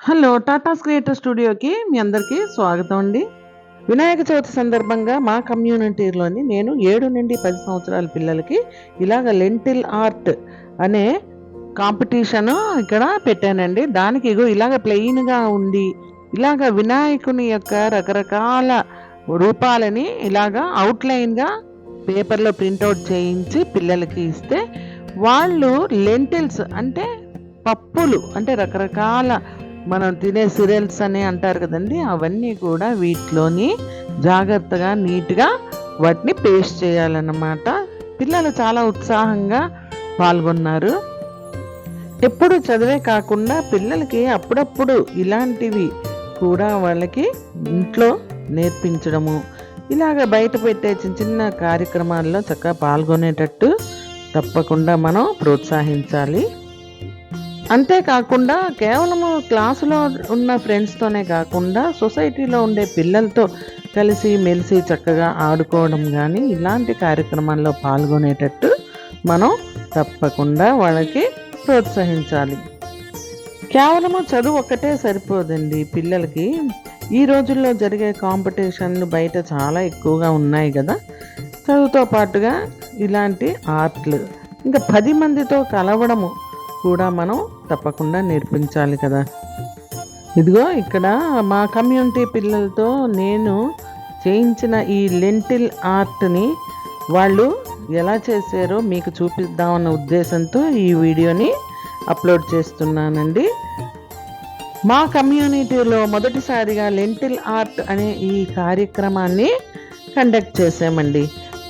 Hello Tatas creator స్టూడియోకి మీ అందరికీ స్వాగతం అండి. వినాయక చవితి సందర్భంగా మా కమ్యూనిటీలోని నేను ఏడు నుండి పది సంవత్సరాల పిల్లలకి ఇలాగ లెంటిల్ ఆర్ట్ అనే కాంపిటీషన్ ఇక్కడ పెట్టానండి. దానికి ఇగో ఇలాగ ప్లెయిన్గా ఉండి ఇలాగ వినాయకుని యొక్క రకరకాల రూపాలని ఇలాగ అవుట్లైన్గా పేపర్లో ప్రింట్అవుట్ చేయించి పిల్లలకి ఇస్తే వాళ్ళు లెంటిల్స్ అంటే పప్పులు అంటే రకరకాల మనం తినే సిరియల్స్ అని అంటారు కదండి అవన్నీ కూడా వీటిలోని జాగ్రత్తగా నీట్గా వాటిని పేస్ట్ చేయాలన్నమాట. పిల్లలు చాలా ఉత్సాహంగా పాల్గొన్నారు. ఎప్పుడు చదివే కాకుండా పిల్లలకి అప్పుడప్పుడు ఇలాంటివి కూడా వాళ్ళకి ఇంట్లో నేర్పించడము ఇలాగ బయట పెట్టే చిన్న చిన్న కార్యక్రమాల్లో చక్కగా పాల్గొనేటట్టు తప్పకుండా మనం ప్రోత్సహించాలి. అంతేకాకుండా కేవలము క్లాసులో ఉన్న ఫ్రెండ్స్తోనే కాకుండా సొసైటీలో ఉండే పిల్లలతో కలిసి మెలిసి చక్కగా ఆడుకోవడం కానీ ఇలాంటి కార్యక్రమాల్లో పాల్గొనేటట్టు మనం తప్పకుండా వాళ్ళకి ప్రోత్సహించాలి. కేవలము చదువు ఒక్కటే సరిపోదండి పిల్లలకి. ఈ రోజుల్లో జరిగే కాంపిటీషన్లు బయట చాలా ఎక్కువగా ఉన్నాయి కదా. చదువుతో పాటుగా ఇలాంటి ఆర్ట్లు. ఇంకా పది మందితో కలవడము కూడా మనం తప్పకుండా నేర్పించాలి కదా. ఇదిగో ఇక్కడ మా కమ్యూనిటీ పిల్లలతో నేను చేయించిన ఈ లెంటిల్ ఆర్ట్ని వాళ్ళు ఎలా చేశారో మీకు చూపిద్దామన్న ఉద్దేశంతో ఈ వీడియోని అప్లోడ్ చేస్తున్నానండి. మా కమ్యూనిటీలో మొదటిసారిగా లెంటిల్ ఆర్ట్ అనే ఈ కార్యక్రమాన్ని కండక్ట్ చేసామండి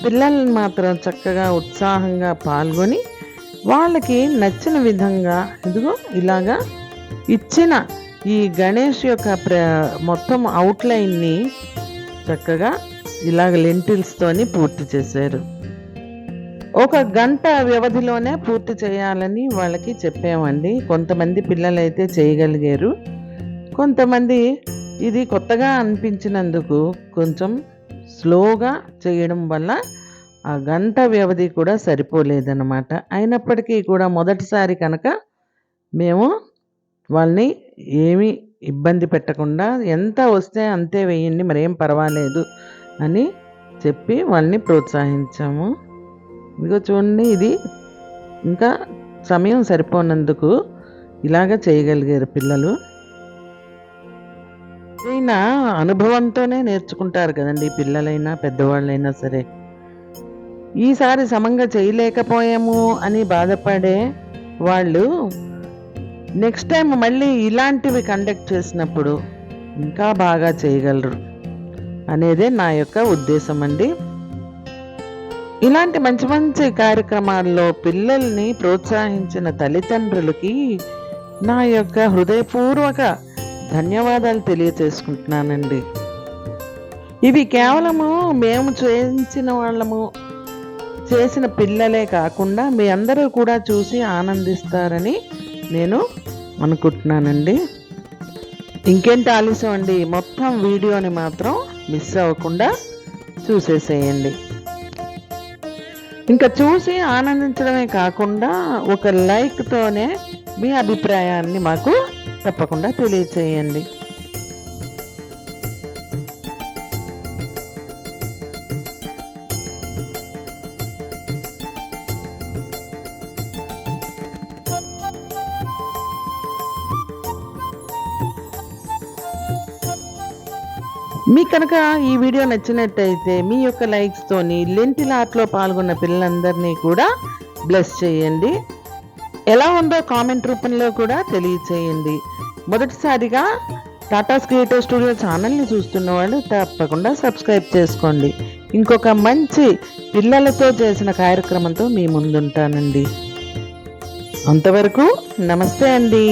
పిల్లల్ని మాత్రం చక్కగా ఉత్సాహంగా పాల్గొని వాళ్ళకి నచ్చిన విధంగా ఇదిగో ఇలాగా ఇచ్చిన ఈ గణేష్ యొక్క ప్ర మొత్తం అవుట్లైన్ని చక్కగా ఇలాగ లెంటిల్స్తోని పూర్తి చేశారు. ఒక గంట వ్యవధిలోనే పూర్తి చేయాలని వాళ్ళకి చెప్పామండి. కొంతమంది పిల్లలు అయితే చేయగలిగారు. కొంతమంది ఇది కొత్తగా అనిపించినందుకు కొంచెం స్లోగా చేయడం వల్ల ఆ గంట వ్యవధి కూడా సరిపోలేదన్నమాట. అయినప్పటికీ కూడా మొదటిసారి కనుక మేము వాళ్ళని ఏమీ ఇబ్బంది పెట్టకుండా ఎంత వస్తే అంతే వేయండి మరేం పర్వాలేదు అని చెప్పి వాళ్ళని ప్రోత్సహించాము. ఇదిగో చూడండి ఇది ఇంకా సమయం సరిపోనందుకు ఇలాగ చేయగలిగారు పిల్లలు. అయినా అనుభవంతోనే నేర్చుకుంటారు కదండి పిల్లలైనా పెద్దవాళ్ళైనా సరే. ఈసారి సమంగా చేయలేకపోయాము అని బాధపడే వాళ్ళు నెక్స్ట్ టైం మళ్ళీ ఇలాంటివి కండక్ట్ చేసినప్పుడు ఇంకా బాగా చేయగలరు అనేదే నా యొక్క ఉద్దేశం అండి. ఇలాంటి మంచి మంచి కార్యక్రమాల్లో పిల్లల్ని ప్రోత్సహించిన తల్లిదండ్రులకి నా యొక్క హృదయపూర్వక ధన్యవాదాలు తెలియచేసుకుంటున్నానండి. ఇవి కేవలము మేము చేయించిన వాళ్ళము చేసిన పిల్లలే కాకుండా మీ అందరూ కూడా చూసి ఆనందిస్తారని నేను అనుకుంటున్నానండి. ఇంకేంటి ఆలస్యం అండి? మొత్తం వీడియోని మాత్రం మిస్ అవ్వకుండా చూసేసేయండి. ఇంకా చూసి ఆనందించడమే కాకుండా ఒక లైక్తోనే మీ అభిప్రాయాన్ని మాకు తప్పకుండా తెలియచేయండి. మీకు కనుక ఈ వీడియో నచ్చినట్టయితే మీ యొక్క లైక్స్తోని లెంటిల్ ఆర్ట్లో పాల్గొన్న పిల్లలందరినీ కూడా బ్లెస్ చేయండి. ఎలా ఉందో కామెంట్ రూపంలో కూడా తెలియచేయండి. మొదటిసారిగా టాటా క్రియేటివ్ స్టూడియో ఛానల్ని చూస్తున్న వాళ్ళు తప్పకుండా సబ్స్క్రైబ్ చేసుకోండి. ఇంకొక మంచి పిల్లలతో చేసిన కార్యక్రమంతో మీ ముందుంటానండి. అంతవరకు నమస్తే అండి.